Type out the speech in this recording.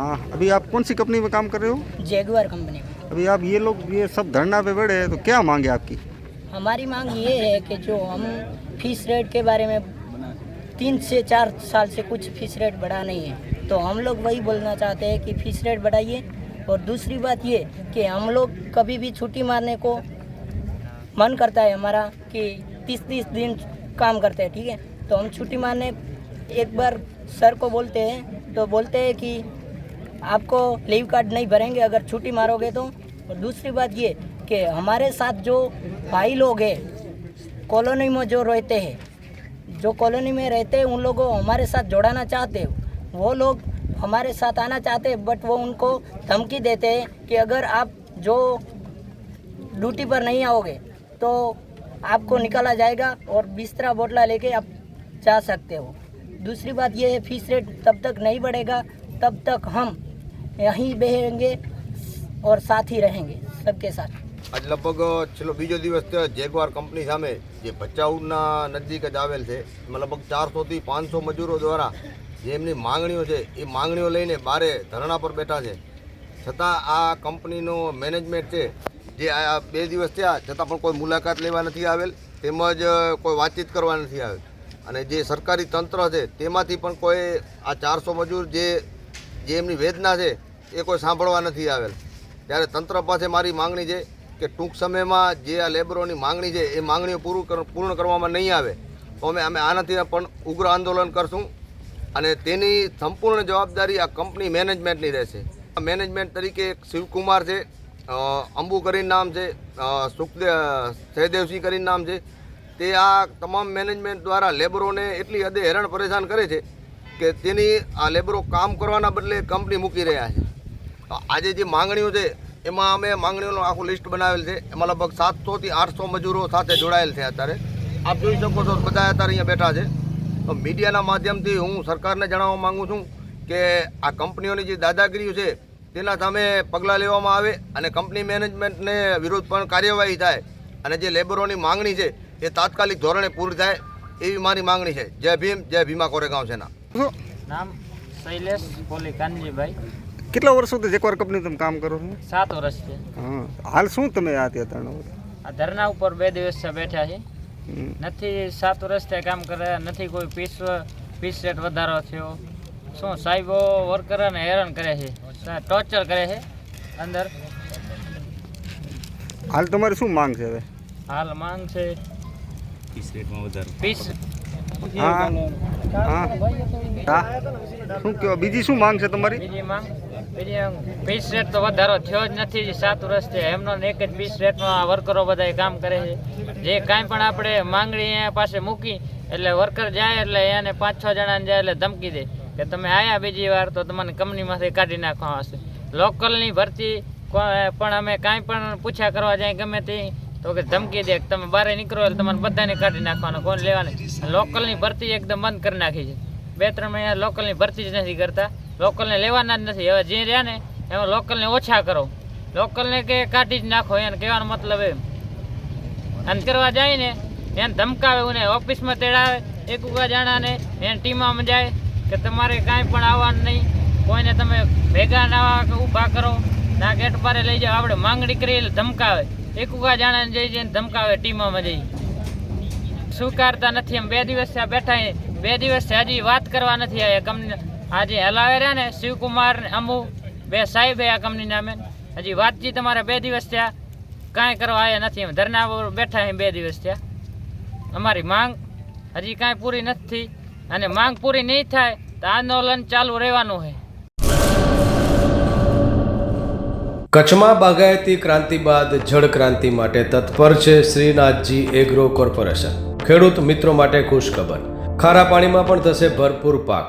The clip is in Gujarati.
हाँ अभी आप कौन सी कंपनी में काम कर रहे हो? जेगुआर कंपनी में। अभी आप ये लोग ये सब धरना पे बैठे हैं तो क्या मांगे आपकी? हमारी मांग ये है कि जो हम फ़ीस रेट के बारे में तीन से चार साल से कुछ फ़ीस रेट बढ़ा नहीं है। तो हम लोग वही बोलना चाहते हैं कि फ़ीस रेट बढ़ाइए। और दूसरी बात ये कि हम लोग कभी भी छुट्टी मारने को मन करता है हमारा कि तीस तीस दिन काम करते हैं ठीक है? तो हम छुट्टी मारने एक बार सर को बोलते हैं तो बोलते हैं कि आपको लीव कार्ड नहीं भरेंगे, अगर छुट्टी मारोगे तो। और दूसरी बात ये कि हमारे साथ जो भाई लोग हैं कॉलोनी में जो रहते हैं, जो कॉलोनी में रहते हैं, उन लोगों हमारे साथ जोड़ाना चाहते हैं। वो लोग हमारे साथ आना चाहते हैं बट वो उनको धमकी देते हैं कि अगर आप जो ड्यूटी पर नहीं आओगे तो आपको निकाला जाएगा और बिस्तरा बोटला लेके आप जा सकते हो। दूसरी बात ये है फ़ीस रेट तब तक नहीं बढ़ेगा, तब तक हम અહીં બેહેંગે ઓર સાથ ही રહેંગે સબકે સાથ આજ લગભગ છેલ્લો બીજો દિવસ જેગવાર કંપની સામે જે ભચાઉના નજીક જ આવેલ છે એમાં લગભગ ચારસોથી પાંચસો મજૂરો દ્વારા જે એમની માંગણીઓ છે એ માંગણીઓ લઈને બારે ધરણા પર બેઠા છે છતાં આ કંપનીનો મેનેજમેન્ટ છે જે આ બે દિવસ થયા છતાં પણ કોઈ મુલાકાત લેવા નથી આવેલ તેમજ કોઈ વાતચીત કરવા નથી આવેલ. અને જે સરકારી તંત્ર છે, તેમાંથી પણ કોઈ આ ચારસો મજૂર જે જે એમની વેદના છે એ કોઈ સાંભળવા નથી આવેલ. ત્યારે તંત્ર પાસે મારી માંગણી છે કે ટૂંક સમયમાં જે આ લેબરોની માંગણી છે, એ માંગણીઓ પૂરું પૂર્ણ કરવામાં નહીં આવે, તો અમે અમે આનાથી પણ ઉગ્ર આંદોલન કરશું અને તેની સંપૂર્ણ જવાબદારી આ કંપની મેનેજમેન્ટની રહેશે. મેનેજમેન્ટ તરીકે એક શિવકુમાર છે અંબુ કરીને નામ છે સુખદેવ સહદેવસિંહ કરીને નામ છે. તે આ તમામ મેનેજમેન્ટ દ્વારા લેબરોને એટલી હદે હેરાન પરેશાન કરે છે કે તેની આ લેબરો કામ કરવાના બદલે કંપની મૂકી રહ્યા છે. આજે જે માંગણીઓ છે, એમાં અમે માંગણીઓનું આખું લિસ્ટ બનાવેલ છે. એમાં લગભગ સાતસોથી આઠસો મજૂરો સાથે જોડાયેલ છે અત્યારે. આપ જોઈ શકો છો બધા અત્યારે અહીંયા બેઠા છે. તો મીડિયાના માધ્યમથી હું સરકારને જણાવવા માગું છું કે આ કંપનીઓની જે દાદાગીરીઓ છે, તેના સામે પગલાં લેવામાં આવે અને કંપની મેનેજમેન્ટને વિરુદ્ધ પણ કાર્યવાહી થાય અને જે લેબરોની માંગણી છે, એ તાત્કાલિક ધોરણે પૂરી થાય એવી મારી માંગણી છે. જય ભીમ, જય ભીમા કોરેગાંવ સેના. નામ શૈલેષ કોલી કાનજીભાઈ. કેટલા વર્ષોથી જેકવાર કંપની તમે કામ કરો છો? સાત વર્ષ છે. હા. હાલ શું તમે આ ત્યાં ત્રણ વર્ષ? આ ધરણા ઉપર બે દિવસથી બેઠા છે. નથી સાત વર્ષથી કામ કરે નથી કોઈ પીસ પીસ રેટ વધારો થયો. શું સાહેબો વર્કરોને હેરાન કરે છે? ટોર્ચર કરે છે અંદર. હાલ તમારી શું માંગ છે હવે? હાલ માંગ છે પીસ હા હા. હા. શું કહેવાય? બીજી શું માંગ છે તમારી? બીજી માંગ, પીસ રેટ તો વધારો થયો જ નથી સાત વર્ષથી એમનો એક જ પીસ રેટમાં વર્કરો બધા કામ કરે છે. જે કાંઈ પણ આપણે માંગણી એના પાસે મૂકી, એટલે વર્કર જાય એટલે એને પાંચ છ જણાને જાય એટલે ધમકી દે. કે તમે આવ્યા બીજી વાર તો તમને કંપનીમાંથી કાઢી નાખવામાં આવશે લોકલની ભરતી પણ અમે કાંઈ પણ પૂછ્યા કરવા જાય ગમે તે, તો કે ધમકી દે તમે બહાર નીકળો એટલે તમારે બધાને કાઢી નાખવાનું, કોણ લેવાની? લોકલની ભરતી એકદમ બંધ કરી નાખી છે. બે ત્રણ મહિના લોકલની ભરતી જ નથી કરતા. લોકલને લેવાના જ નથી. હવે જે રહ્યા ને, એમાં લોકલને ઓછા કરો. લોકલને કે કાઢી જ નાખો એને કહેવાનો મતલબ એમ. અને કરવા જાય ને, એને ધમકાવે એને ઓફિસમાં તેડાવે, એક ઉગા જાણાને એને ટીમમાં જાય કે તમારે કાંઈ પણ આવવાનું નહીં. કોઈને તમે ભેગા ના ઊભા કરો. ના ગેટ પારે લઈ જાઓ. આપણે માંગણી કરી એટલે ધમકાવે. એક ઉગા જાણાને જઈ જઈને ધમકાવે ટીમમાં જઈ. સ્વીકારતા નથી. એમ બે દિવસ ત્યાં બેઠા બે દિવસ હજી વાત કરવા નથી આવ્યા. કંપની આજે હલાવે રહ્યા ને શિવકુમાર અમુ, બે સાહેબ આ કંપની નામે હજી વાતચીત અમારે બે દિવસ થયા. કાંઈ કરવા આવ્યા નથી એમ. ધરના બેઠા અહીં બે દિવસ થયા. અમારી માંગ હજી કાંઈ પૂરી નથી. અને માંગ પૂરી નહીં થાય તો આંદોલન ચાલુ રહેવાનું છે. કચ્છમાં બાગાયતી ક્રાંતિ બાદ જળ ક્રાંતિ માટે તત્પર છે શ્રીનાથજી એગ્રો કોર્પોરેશન. ખેડૂત મિત્રો માટે ખુશખબર. ખારા પાણીમાં પણ થશે ભરપૂર પાક.